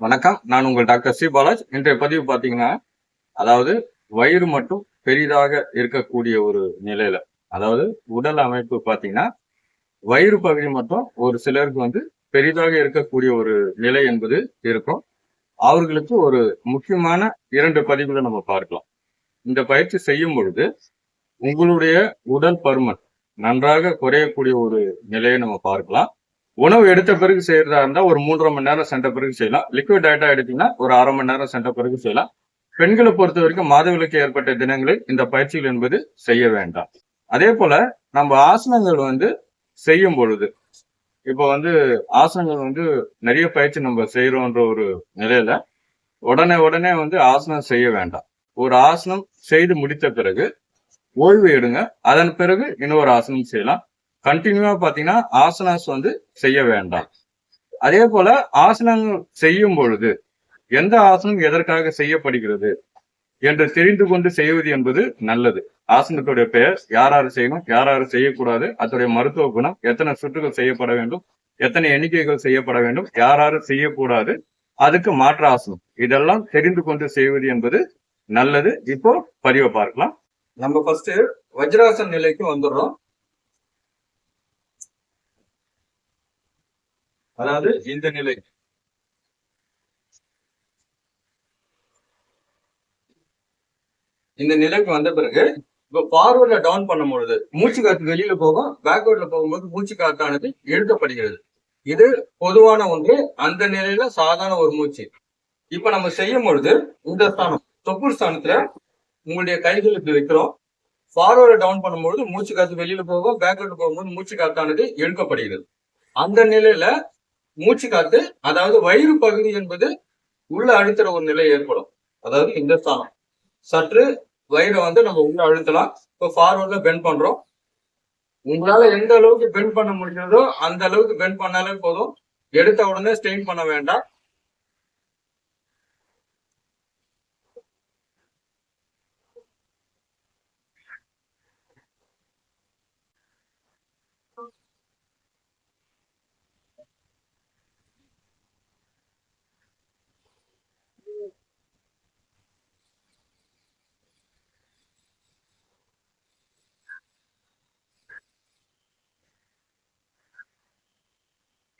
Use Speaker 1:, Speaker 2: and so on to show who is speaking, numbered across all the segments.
Speaker 1: வணக்கம். நான் உங்கள் டாக்டர் சி. பாலாஜ். இன்றைய பதிவு பார்த்தீங்கன்னா அதாவது வயிறு மட்டும் பெரிதாக இருக்கக்கூடிய ஒரு நிலையில அதாவது உடல் அமைப்பு பார்த்தீங்கன்னா வயிறு பகுதி மட்டும் ஒரு சிலருக்கு வந்து பெரிதாக இருக்கக்கூடிய ஒரு நிலை என்பது இருக்கும். அவர்களுக்கு ஒரு முக்கியமான இரண்டு பதிவுகளை நம்ம பார்க்கலாம். இந்த பயிற்சி செய்யும் பொழுது உங்களுடைய உடல் பருமன் நன்றாக குறையக்கூடிய ஒரு நிலையை நம்ம பார்க்கலாம். உணவு எடுத்த பிறகு செய்யறதா இருந்தா ஒரு மூன்றரை மணி நேரம் சென்ற பிறகு செய்யலாம். லிக்விட் டயட்டா எடுத்தீங்கன்னா ஒரு அரை மணி நேரம் சென்ற பிறகு செய்யலாம். பெண்களை பொறுத்த வரைக்கும் மாதவிலக்கு ஏற்பட்ட தினங்களில் இந்த பயிற்சிகள் என்பது செய்ய வேண்டாம். அதே போல நம்ம ஆசனங்கள் வந்து செய்யும் பொழுது இப்போ வந்து ஆசனங்கள் வந்து நிறைய பயிற்சி நம்ம செய்யறோன்ற ஒரு நிலையில உடனே உடனே வந்து ஆசனம் செய்ய வேண்டாம். ஒரு ஆசனம் செய்து முடித்த பிறகு ஓய்வு எடுங்க. அதன் பிறகு இன்னொரு ஆசனம் செய்யலாம். கண்டினியூவா பாத்தீங்கன்னா ஆசனாஸ் வந்து செய்ய வேண்டாம். அதே போல ஆசனங்கள் செய்யும் பொழுது எந்த ஆசனம் எதற்காக செய்யப்படுகிறது என்று தெரிந்து கொண்டு செய்வது என்பது நல்லது. ஆசனத்துடைய பெயர் யார் யார் செய்யணும் யார் யார் செய்யக்கூடாது அதனுடைய மருத்துவ குணம் எத்தனை சுற்றுகள் செய்யப்பட வேண்டும் எத்தனை எண்ணிக்கைகள் செய்யப்பட வேண்டும் யார் யார் செய்யக்கூடாது அதுக்கு மாற்று ஆசனம். இதெல்லாம் தெரிந்து கொண்டு செய்வது என்பது நல்லது. இப்போ பதிவை பார்க்கலாம். நம்ம ஃபர்ஸ்ட் வஜ்ராசன் நிலைக்கு வந்துடுறோம். அதாவது இந்த நிலை. இந்த நிலைக்கு வந்த பிறகு இப்ப ஃபார்வர்ட்ல டவுன் பண்ணும் பொழுது மூச்சு காத்து வெளியில போகும் பேக்வர்ட்ல போகும்போது மூச்சு காத்தானது எழுதப்படுகிறது. இது பொதுவான ஒன்று. அந்த நிலையில சாதாரண ஒரு மூச்சு. இப்ப நம்ம செய்யும் பொழுது இந்த ஸ்தானம் தொப்புள் ஸ்தானத்துல உங்களுடைய கைகள் இப்படி வைக்கிறோம். ஃபார்வர்டு டவுன் பண்ணும்பொழுது மூச்சு காத்து வெளியில போகும் பேக்வர்டு போகும்போது மூச்சு காத்தானது எழுக்கப்படுகிறது அந்த நிலையில மூச்சு காத்து அதாவது வயிறு பகுதி என்பது உள்ள அழுத்துற ஒரு நிலை ஏற்படும். அதாவது இந்த ஸ்தானம். சற்று வயிறை வந்து நம்ம உள்ள அழுத்தலாம். இப்போ ஃபார்வர்ட்ல பெண்ட் பண்றோம். உங்களால எந்த அளவுக்கு பெண்ட் பண்ண முடிஞ்சதோ அந்த அளவுக்கு பெண்ட் பண்ணாலே போதும். எடுத்த உடனே ஸ்ட்ரெயின் பண்ண வேண்டாம்.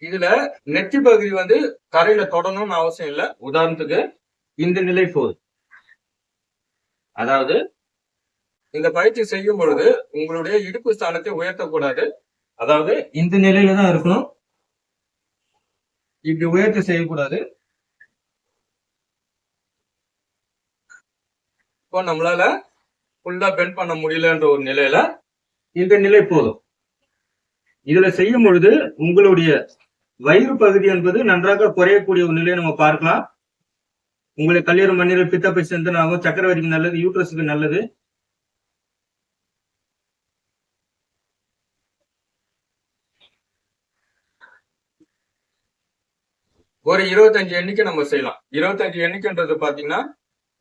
Speaker 1: இதுல நெற்றி பகுதி வந்து கரையில தொடணும்னு அவசியம் இல்லை. உதாரணத்துக்கு இந்த நிலை போதும் அதாவது இந்த பயிற்சி செய்யும் பொழுது உங்களுடைய இடுப்பு ஸ்தானத்தை உயர்த்தக்கூடாது. அதாவது இந்த நிலையில தான் இருக்கணும். இப்படி உயர்த்தி செய்யக்கூடாது. இப்போ நம்மளால ஃபுல்லா பெண்ட் பண்ண முடியலன்ற ஒரு நிலையில இந்த நிலை போதும். இதுல செய்யும் பொழுது உங்களுடைய வயிறு பகுதி என்பது நன்றாக குறையக்கூடிய ஒரு நிலையை நம்ம பார்க்கலாம். உங்களுக்கு கல்லீரல் மண்ணீரல் பித்தப்பை சிந்தனாகும் சக்கரவர்த்திக்கு நல்லது யூட்ரஸுக்கு நல்லது. ஒரு இருபத்தஞ்சு எண்ணிக்கை நம்ம செய்யலாம். இருபத்தஞ்சு எண்ணிக்கைன்றது பாத்தீங்கன்னா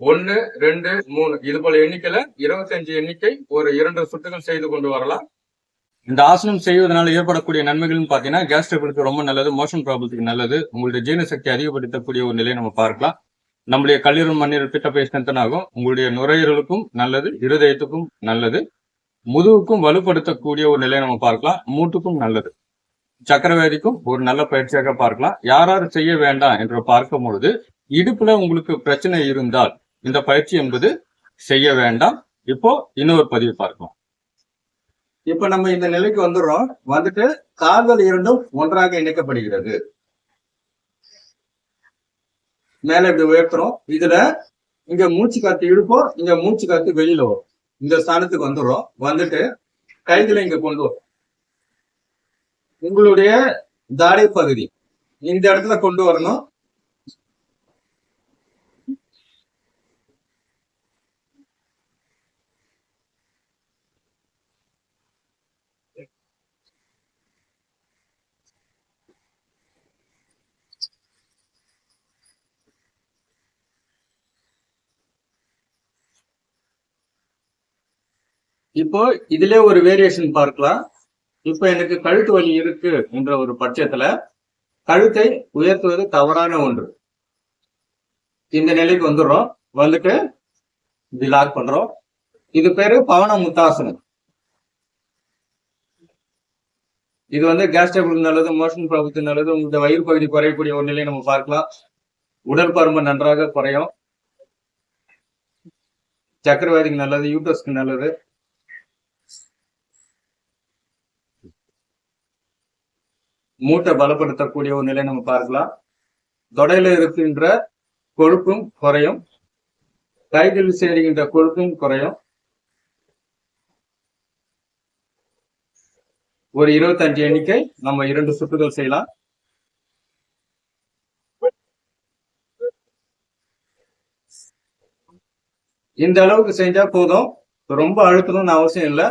Speaker 1: ஒன்னு ரெண்டு மூணு. இது போல எண்ணிக்கையில இருபத்தஞ்சு எண்ணிக்கை ஒரு இரண்டு சுற்றுகள் செய்து கொண்டு வரலாம். இந்த ஆசனம் செய்வதனால ஏற்படக்கூடிய நன்மைகள்னு பாத்தீங்கன்னா கேஸ்ட்ரபிளுக்கு ரொம்ப நல்லது மோஷன் ப்ராப்ளத்துக்கு நல்லது. உங்களுடைய ஜீரண சக்தி அதிகப்படுத்தக்கூடிய ஒரு நிலையை நம்ம பார்க்கலாம். நம்முடைய கல்லீரல் மண்ணீரல் பித்தப்பை ஸ்ட்ரென்தன் உங்களுடைய நுரையீரலுக்கும் நல்லது இருதயத்துக்கும் நல்லது. முதுகுக்கும் வலுப்படுத்தக்கூடிய ஒரு நிலையை நம்ம பார்க்கலாம். மூட்டுக்கும் நல்லது. சக்கரவேதிக்கும் ஒரு நல்ல பயிற்சியாக பார்க்கலாம். யார் யார் செய்ய வேண்டாம் என்று பார்க்கும் பொழுது இடுப்புல உங்களுக்கு பிரச்சனை இருந்தால் இந்த பயிற்சி என்பது செய்ய வேண்டாம். இப்போ இன்னொரு பதிவு பார்க்கலாம் இப்ப நம்ம இந்த நிலைக்கு வந்துடுறோம் வந்துட்டு கால்கள் இரண்டும் ஒன்றாக இணைக்கப்படுகிறது. மேல இப்படி உயர்த்துறோம். இதுல இங்க மூச்சு காத்து இழுப்போம் இங்க மூச்சு காத்து வெளியில வரும். இந்த ஸ்தானத்துக்கு வந்துடுறோம் வந்துட்டு கைகளை இங்க கொண்டு வரும். உங்களுடைய தாடை பகுதி இந்த இடத்துல கொண்டு வரணும். இப்போ இதுல ஒரு வேரியேஷன் பார்க்கலாம். இப்போ எனக்கு கழுத்து வலி இருக்கு என்ற ஒரு பட்சத்துல கழுத்தை உயர்த்துவது தவறான ஒன்று. இந்த நிலைக்கு வந்துடுறோம். வந்துட்டு இப்படி லாக் பண்றோம். இது பேரு பவன முத்தாசனம். இது வந்து கேஸ்டபிள் நல்லது மோஷன் ப்ராப்ளத்துக்கு நல்லது உங்களுடைய வயிறு பகுதி குறையக்கூடிய ஒரு நிலையை நம்ம பார்க்கலாம். உடற்பருமை நன்றாக குறையும். சக்கரவாதிக்கு நல்லது யூட்டஸ்க்கு நல்லது. மூட்டை பலப்படுத்தக்கூடிய ஒரு நிலையை நம்ம பார்க்கலாம். தொடையில இருக்கின்ற கொழுப்பும் குறையும். கைகளில் சேருகின்ற கொழுப்பும் குறையும். ஒரு இருபத்தஞ்சு எண்ணிக்கை நம்ம இரண்டு சுற்றுகள் செய்யலாம். இந்த அளவுக்கு செஞ்சா போதும். ரொம்ப அழுத்தணும்னு அவசியம் இல்லை.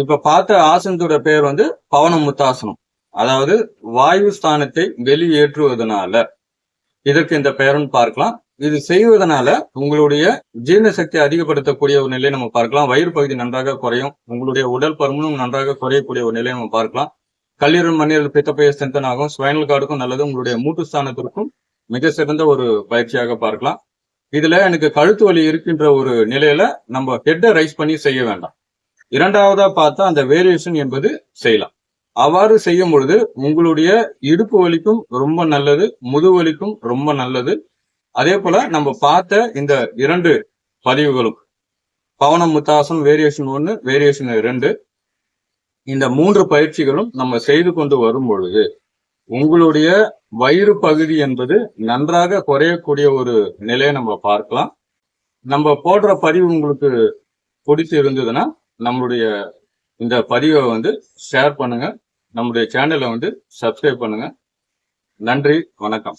Speaker 1: இப்ப பார்த்த ஆசனத்தோட பேர் வந்து பவன முத்தாசனம் அதாவது வாயு ஸ்தானத்தை வெளியேற்றுவதனால. இதற்கு இந்த பெயர்னு பார்க்கலாம். இது செய்வதனால உங்களுடைய ஜீரண சக்தி அதிகப்படுத்தக்கூடிய ஒரு நிலையை நம்ம பார்க்கலாம். வயிறு பகுதி நன்றாக குறையும். உங்களுடைய உடல் பருமனும் நன்றாக குறையக்கூடிய ஒரு நிலையை நம்ம பார்க்கலாம். கல்லீரல் மண்ணீரல் பித்தப்பைய ஸ்ட்ரென்தன் ஆகும். ஸ்பைனல் கார்டுக்கும் நல்லது. உங்களுடைய மூட்டு ஸ்தானத்திற்கும் மிக சிறந்த ஒரு பயிற்சியாக பார்க்கலாம். இதுல எனக்கு கழுத்து வலி இருக்கின்ற ஒரு நிலையில நம்ம ஹெட்டை ரைஸ் பண்ணி செய்ய வேண்டாம். இரண்டாவதா பார்த்தா அந்த வேரியேஷன் என்பது செய்யலாம். அவ்வாறு செய்யும் பொழுது உங்களுடைய இடுப்பு வலிக்கும் ரொம்ப நல்லது முது வலிக்கும் ரொம்ப நல்லது. அதே போல நம்ம பார்த்த இந்த இரண்டு பதிவுகளும். பவனம் முத்தாசம் வேரியேஷன் ஒன்று வேரியேஷன் ரெண்டு. இந்த மூன்று பயிற்சிகளும் நம்ம செய்து கொண்டு வரும் பொழுது உங்களுடைய வயிறு பகுதி என்பது நன்றாக குறையக்கூடிய ஒரு நிலையை நம்ம பார்க்கலாம். நம்ம போடுற பதிவு உங்களுக்கு பிடிச்சி இருந்ததுன்னா நம்மளுடைய இந்த பதிவை வந்து ஷேர் பண்ணுங்க. நம்முடைய சேனலை வந்து சப்ஸ்கிரைப் பண்ணுங்க. நன்றி வணக்கம்.